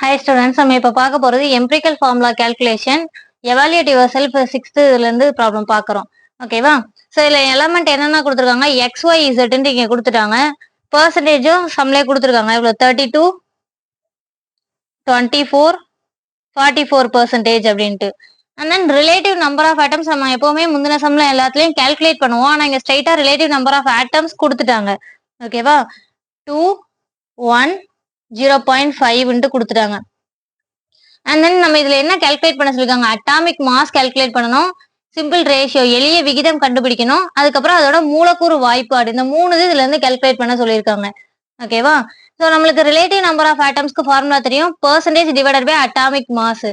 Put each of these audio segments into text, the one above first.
High students நம்ம இப்போ பார்க்க போகிறது empirical formula calculation evaluate yourself sixth இதுலேருந்து ப்ராப்ளம் பார்க்குறோம். ஓகேவா ஸோ இதில் எலமெண்ட் என்னென்ன கொடுத்துருக்காங்க? எக்ஸ் ஒய் இசட்ன்ட்டு இங்கே கொடுத்துட்டாங்க. பர்சன்டேஜும் சம்லே கொடுத்துருக்காங்க இவ்வளோ thirty two twenty four forty four percentage அப்படின்ட்டு. And then relative number of atoms நம்ம எப்போவுமே முந்தின சம்ல எல்லாத்துலேயும் கேல்குலேட் பண்ணுவோம். ஆனால் இங்கே ஸ்ட்ரைட்டாக ரிலேட்டிவ் நம்பர் ஆஃப் ஆட்டம்ஸ் கொடுத்துட்டாங்க. ஓகேவா டூ ஒன் ஜீரோ பாயிண்ட் ஃபைவ்ன்ட்டு கொடுத்துட்டாங்க. அண்ட் தென் நம்ம இதுல என்ன கால்குலேட் பண்ண சொல்லியிருக்காங்க அட்டாமிக் மாஸ் கால்குலேட் பண்ணணும். சிம்பிள் ரேஷியோ எளிய விகிதம் கண்டுபிடிக்கணும். அதுக்கப்புறம் அதோட மூலக்கூறு வாய்ப்பாடு. இந்த மூணு இது இதுல இருந்து கால்குலேட் பண்ண சொல்லியிருக்காங்க ஓகேவா ஸோ நம்மளுக்கு ரிலேட்டிவ் நம்பர் ஆஃப் ஆட்டம்ஸ்க்கு ஃபார்முலா தெரியும். Percentage divided by atomic mass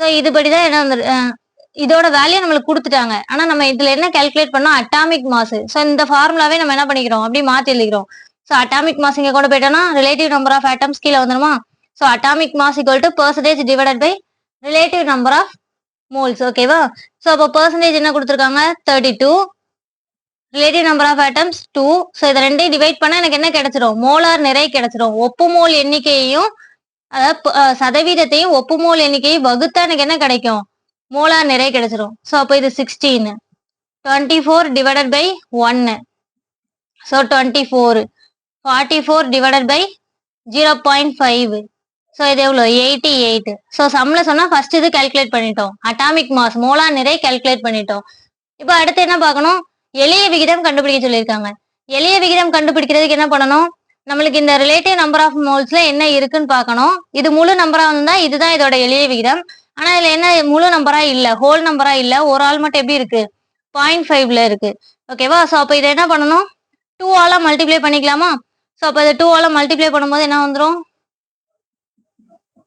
so இதுபடி தான் என்ன வந்து இதோட வேல்யூ நம்மளுக்கு கொடுத்துட்டாங்க. ஆனா நம்ம இதுல என்ன கால்குலேட் பண்ணோம்? அட்டாமிக் மாஸ் ஸோ இந்த ஃபார்முலாவே நம்ம என்ன பண்ணிக்கிறோம்? அப்படி மாத்தி எழுதிக்கிறோம். ஸோ அட்டாமிக் மாஸ் இங்க கொண்டு போயிட்டோம்னா ரிலேட்டிவ் நம்பர் ஆஃப் ஆட்டம்ஸ் கீழே வந்துருமா so atomic mass equal to percentage divided by relative number of moles ஓகேவா ஸோ அப்போ பர்சன்டேஜ் என்ன கொடுத்துருக்காங்க? Thirty two relative number of atoms two so இதை ரெண்டையும் டிவைட் பண்ணா எனக்கு என்ன கிடைச்சிரும்? மோலார் நிறை கிடைச்சிரும். ஒப்பு மோல் எண்ணிக்கையையும் அதாவது சதவீதத்தையும் ஒப்பு மோல் எண்ணிக்கையும் வகுத்தா எனக்கு என்ன கிடைக்கும்? மோலார் நிறை கிடைச்சிரும். ஸோ அப்போ இது sixteen twenty four divided by ஒன்னு so twenty four forty four divided by zero point five so இது எவ்வளோ எயிட்டி எயிட் ஸோ சம்ல சொன்னால் ஃபர்ஸ்ட் இது கால்குலேட் பண்ணிட்டோம். அட்டாமிக் மாஸ் மோலா நிறை கால்குலேட் பண்ணிட்டோம். இப்போ அடுத்து என்ன பார்க்கணும்? எளிய விகிதம் கண்டுபிடிக்க சொல்லியிருக்காங்க. எளிய விகிதம் கண்டுபிடிக்கிறதுக்கு என்ன பண்ணணும்? நம்மளுக்கு இந்த ரிலேட்டிவ் நம்பர் ஆஃப் மோல்ஸ்ல என்ன இருக்குன்னு பார்க்கணும். இது முழு நம்பரா இருந்தால் இதுதான் இதோட எளிய விகிதம். ஆனா இதுல என்ன முழு நம்பரா இல்ல ஹோல் நம்பரா இல்ல ஒரு ஆள் மட்டும் எப்படி இருக்கு? பாயிண்ட் ஃபைவ்ல இருக்கு. ஓகேவா ஸோ அப்போ இதை என்ன பண்ணணும்? டூ ஆளாக மல்டிப்ளை பண்ணிக்கலாமா? ஸோ அப்போ இதை டூவால் மல்டிப்ளை பண்ணும்போது என்ன வந்துடும்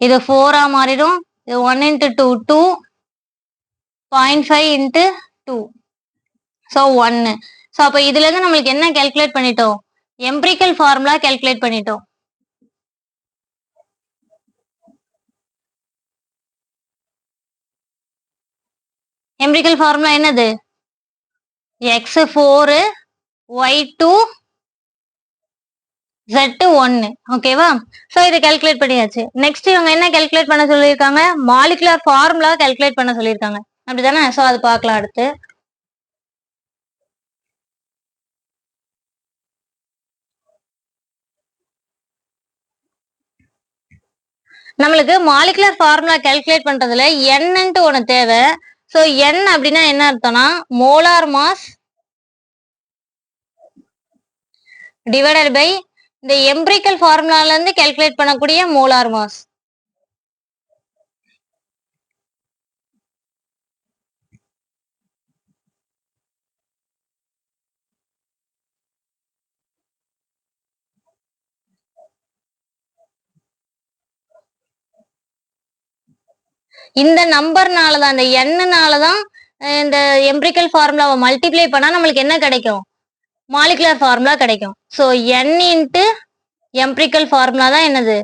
இது ஃபோரா மாறிடும். இது one into two two point five into two so ஒன்னு ஸோ அப்போ இதுலேருந்து நம்மளுக்கு என்ன கேல்குலேட் பண்ணிட்டோம்? எம்பிரிக்கல் ஃபார்முலா கேல்குலேட் பண்ணிட்டோம். எம்பிரிக்கல் ஃபார்முலா என்னது? X four Y two Z ஒன்னு ஓகேவா சோ இதை கால்குலேட் பண்ணியாச்சு. நெக்ஸ்ட் இவங்க என்ன கால்குலேட் பண்ண சொல்லியிருக்காங்க? மாலிகுலர் ஃபார்முலா கால்குலேட் பண்ண சொல்லியிருக்காங்க. அப்படிதானே? சோ அது பார்க்கலாம் அடுத்து. நம்மளுக்கு மாலிகுலர் ஃபார்முலா கால்குலேட் பண்றதுல என்னன்ட்டு ஒன்று தேவை. ஸோ என் அப்படின்னா என்ன அர்த்தம்னா மோலார் மாஸ் டிவைடட் பை இந்த எம்பிரிக்கல் ஃபார்முலால இருந்து கால்குலேட் பண்ணக்கூடிய மோலார் மாஸ் இந்த நம்பர்னால தான் இந்த எண்ணுனால தான் இந்த எம்பிரிக்கல் ஃபார்முலாவை மல்டிப்ளை பண்ணா நம்மளுக்கு என்ன கிடைக்கும்? மாலிகுலர் ஃபார்முலா கிடைக்கும். So n into empirical formula தான் என்னது?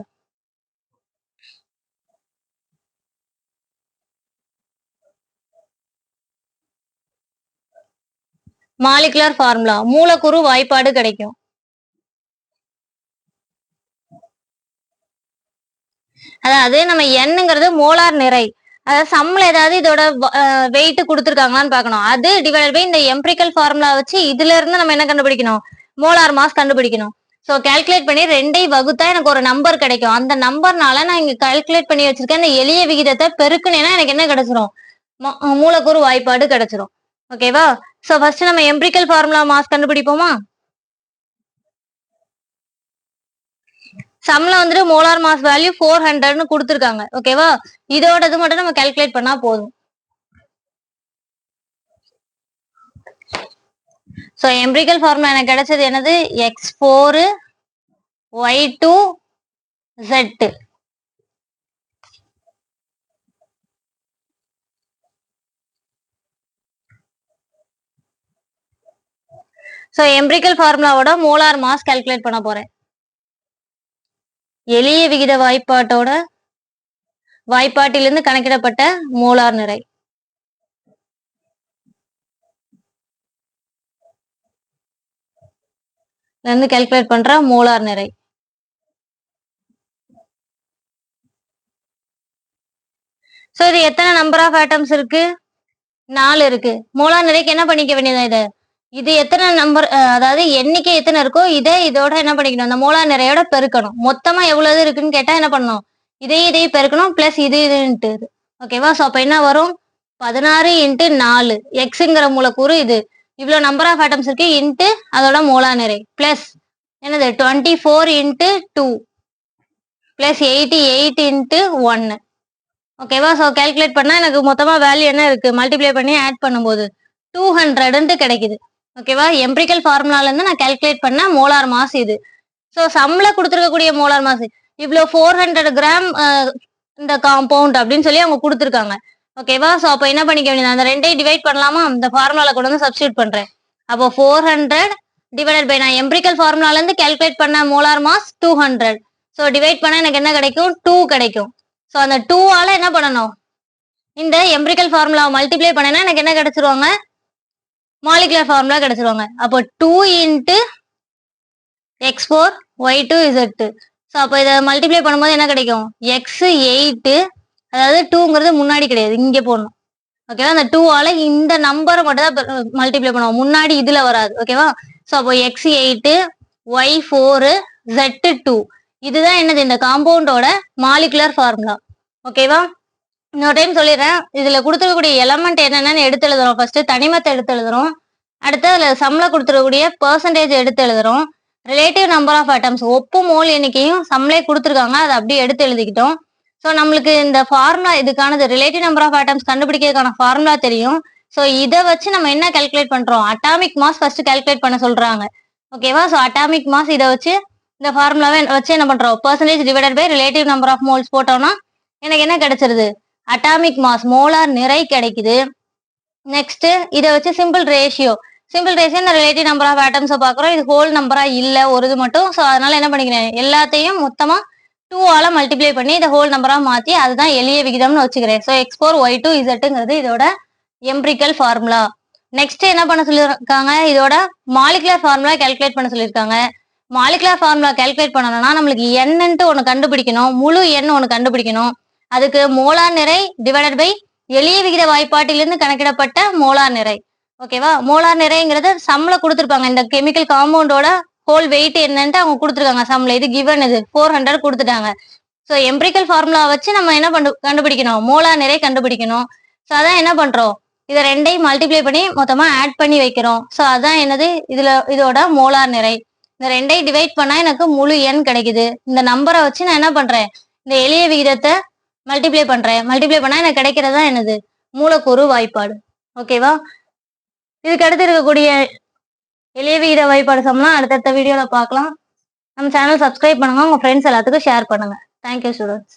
மாலிகுலர் ஃபார்முலா மூலக்கூறு வாய்ப்பாடு கிடைக்கும். அதாவது நம்ம எண்ணுங்கிறது மோலார் நிறை. அதாவது சம்ல ஏதாவது இதோட வெயிட் கொடுத்துருக்காங்களான்னு பார்க்கணும். அது டிவைட் பை இந்த எம்பிரிக்கல் ஃபார்முலா வச்சு இதுல இருந்து நம்ம என்ன கண்டுபிடிக்கணும்? மோலார் மாஸ் கண்டுபிடிக்கணும். ஸோ கால்குலேட் பண்ணி ரெண்டையும் வகுத்தா எனக்கு ஒரு நம்பர் கிடைக்கும். அந்த நம்பர்னால நான் இங்க கால்குலேட் பண்ணி வச்சிருக்கேன். இந்த எளிய விகிதத்தை பெருக்குனேன்னா எனக்கு என்ன கிடைச்சிரும்? மூலக்கூறு வாய்ப்பாடு கிடைச்சிரும். ஓகேவா ஸோ ஃபர்ஸ்ட் நம்ம எம்பிரிக்கல் ஃபார்முலா மாஸ் கண்டுபிடிப்போமா? சம்ல வந்துட்டு மோலார் மாஸ் வேல்யூ ஃபோர் ஹண்ட்ரட்னு கொடுத்துருக்காங்க. ஓகேவா இதோட இது மட்டும் நம்ம கால்குலேட் பண்ணா போதும். ஸோ எம்பிரிக்கல் ஃபார்முலா எனக்கு கிடைச்சது என்னது? X four Y two Z so empirical ஃபார்முலாவோட molar mass calculate பண்ண போறேன். எளிய விகித வாய்ப்பாட்டோட வாய்ப்பாட்டிலிருந்து கணக்கிடப்பட்ட மோலார் நிறை. இருந்து கால்குலேட் பண்ற மோலார் நிறை. சோ இது எத்தனை நம்பர் ஆஃப் ஆட்டம்ஸ் இருக்கு? நாலு இருக்கு. மோலார் நிறைக்கு என்ன பண்ணிக்க வேண்டியதா இது? இது எத்தனை நம்பர் அதாவது எண்ணிக்கை எத்தனை இருக்கோ இதை இதோட என்ன பண்ணிக்கணும் அந்த மூலா நிறையோட பெருக்கணும். மொத்தமா எவ்வளவு இருக்குன்னு கேட்டா என்ன பண்ணணும்? இதையும் இதையும் பெருக்கணும் பிளஸ் இது இதுன்ட்டு ஓகேவா ஸோ அப்போ என்ன வரும்? பதினாறு இன்ட்டு நாலு. எக்ஸுங்கிற மூலக்கூறு இது. இவ்வளோ நம்பர் ஆஃப் ஆட்டம்ஸ் இருக்கு. இன்ட்டு அதோட மூலா நிறை பிளஸ் என்னது? Twenty four into two plus eighty eight into ஒன்னு ஓகேவா ஸோ கால்குலேட் பண்ணால் எனக்கு மொத்தமாக வேல்யூ என்ன இருக்கு? மல்டிப்ளை பண்ணி ஆட் பண்ணும்போது டூ ஹண்ட்ரட்ன்ட்டு கிடைக்குது. ஓகேவா? எம்பிரிக்கல் ஃபார்முலாலேருந்து நான் கால்குலேட் பண்ண மோலார் மாஸ் இது. ஸோ சம்ல கொடுத்துருக்கக்கூடிய மோலார் மாஸ் இவ்வளோ ஃபோர் ஹண்ட்ரட் கிராம் இந்த காம்பவுண்ட் அப்படின்னு சொல்லி அவங்க கொடுத்துருக்காங்க. ஓகேவா? ஸோ அப்போ என்ன பண்ணிக்க வேண்டியது? அந்த ரெண்டையும் டிவைட் பண்ணலாமா? அந்த ஃபார்முலால கொண்டு வந்து சப்ஸ்டியூட் பண்றேன். அப்போ ஃபோர் ஹண்ட்ரட் டிவைடட் பை நான் எம்பிரிக்கல் ஃபார்முலால இருந்து கால்குலேட் பண்ண molar mass two hundred so divide பண்ண எனக்கு என்ன கிடைக்கும்? டூ கிடைக்கும். ஸோ அந்த டூவால என்ன பண்ணணும்? இந்த எம்பிரிக்கல் ஃபார்முலாவை மல்டிப்ளை பண்ணனா எனக்கு என்ன கிடைச்சிருவாங்க? மாலிகுலர் ஃபார்முலா கிடைச்சிருவாங்க. அப்போ two into X four Y two Z two so அப்போ இதை மல்டிப்ளை பண்ணும்போது என்ன கிடைக்கும்? எக்ஸ் எயிட்டு அதாவது டூங்கிறது முன்னாடி கிடையாது இங்கே போடணும். ஓகேவா அந்த டூவால இந்த நம்பரை மட்டும் தான் மல்டிப்ளை பண்ணுவோம். முன்னாடி இதுல வராது. ஓகேவா ஸோ அப்போ X eight Y four Z two இதுதான் என்னது? இந்த காம்பவுண்டோட மாலிகுலர் ஃபார்முலா ஓகேவா இன்னொரு டைம் சொல்லிடுறேன். இதுல கொடுத்துருக்கக்கூடிய எலமெண்ட் என்னென்னு எடுத்து எழுதுறோம். ஃபர்ஸ்ட் தனிமத்தை எடுத்து எழுதுறோம். அடுத்து அதுல சம்ல கொடுத்துருக்கக்கூடிய பெர்சன்டேஜ் எடுத்து எழுதுறோம். ரிலேட்டிவ் நம்பர் ஆஃப் ஐட்டம்ஸ் ஒப்பு மோல் எண்ணிக்கையும் சம்லே கொடுத்துருக்காங்க. அதை அப்படியே எடுத்து எழுதிக்கிட்டோம். ஸோ நம்மளுக்கு இந்த ஃபார்முலா இதுக்கானது ரிலேட்டிவ் நம்பர் ஆஃப் ஐட்டம்ஸ் கண்டுபிடிக்கிறதுக்கான ஃபார்முலா தெரியும். ஸோ இதை வச்சு நம்ம என்ன கல்குலேட் பண்றோம்? அட்டாமிக் மாஸ் ஃபர்ஸ்ட் கால்குலேட் பண்ண சொல்றாங்க. ஓகேவா ஸோ அட்டாமிக் மாஸ் இதை வச்சு இந்த ஃபார்முலாவை வச்சு என்ன பண்றோம்? Percentage divided by relative number of moles போட்டோம்னா எனக்கு என்ன கிடைச்சிருது? அட்டாமிக் மாஸ் மோலார் நிறை கிடைக்குது. நெக்ஸ்ட் இதை வச்சு சிம்பிள் ரேஷியோ சிம்பிள் ரேஷியோ இந்த ரிலேட்டிவ் நம்பர் ஆஃப் ஆட்டம்ஸை பார்க்குறோம். இது ஹோல் நம்பரா இல்ல ஒரு இது மட்டும். ஸோ அதனால என்ன பண்ணிக்கிறேன்? எல்லாத்தையும் மொத்தமா டூ ஆல மல்டிப்ளை பண்ணி இதை ஹோல் நம்பரா மாத்தி அதுதான் எளிய விகிதம்னு வச்சுக்கிறேன். So X four Y two இசட்டுங்கிறது இதோட எம்பிரிக்கல் ஃபார்முலா நெக்ஸ்ட் என்ன பண்ண சொல்லியிருக்காங்க? இதோட மாலிகுலர் ஃபார்முலா கால்குலேட் பண்ண சொல்லியிருக்காங்க. மாலிகுலர் ஃபார்முலா கால்குலேட் பண்ணணும்னா நம்மளுக்கு என்னன்ட்டு ஒன்று கண்டுபிடிக்கணும். முழு எண் ஒன்று கண்டுபிடிக்கணும். அதுக்கு மோலார் நிறை டிவைடட் பை எளிய விகித வாய்ப்பாட்டிலிருந்து கணக்கிடப்பட்ட மோலார் நிறை. ஓகேவா மோலார் நிறைங்கிறது சம்ல கொடுத்துருப்பாங்க. இந்த கெமிக்கல் காம்பவுண்டோட ஹோல் வெயிட் என்னன்ட்டு அவங்க கொடுத்துருக்காங்க சம்ல இது கிவன் இது ஃபோர் ஹண்ட்ரட் கொடுத்துட்டாங்க. ஸோ எம்பிரிக்கல் ஃபார்முலா வச்சு நம்ம என்ன பண்ண கண்டுபிடிக்கணும்? மோலார் நிறை கண்டுபிடிக்கணும். ஸோ அதான் என்ன பண்றோம்? இதை ரெண்டையும் மல்டிப்ளை பண்ணி மொத்தமா ஆட் பண்ணி வைக்கிறோம். ஸோ அதான் என்னது? இதுல இதோட மோலார் நிறை. இந்த ரெண்டையும் டிவைட் பண்ணா எனக்கு முழு எண் கிடைக்குது. இந்த நம்பரை வச்சு நான் என்ன பண்றேன்? இந்த எளிய விகிதத்தை மல்டிப்ளை பண்றேன். மல்டிப்ளை பண்ணா எனக்கு கிடைக்கிறதா என்னது? மூலக்கூறு வாய்ப்பாடு. ஓகேவா இதுக்கு அடுத்து இருக்கக்கூடிய எளிய விகித வாய்ப்பாடு சம்லாம் அடுத்தடுத்த வீடியோவில் பார்க்கலாம். நம்ம சேனல் சப்ஸ்கிரைப் பண்ணுங்க. உங்க ஃப்ரெண்ட்ஸ் எல்லாத்துக்கும் ஷேர் பண்ணுங்க. Thank you students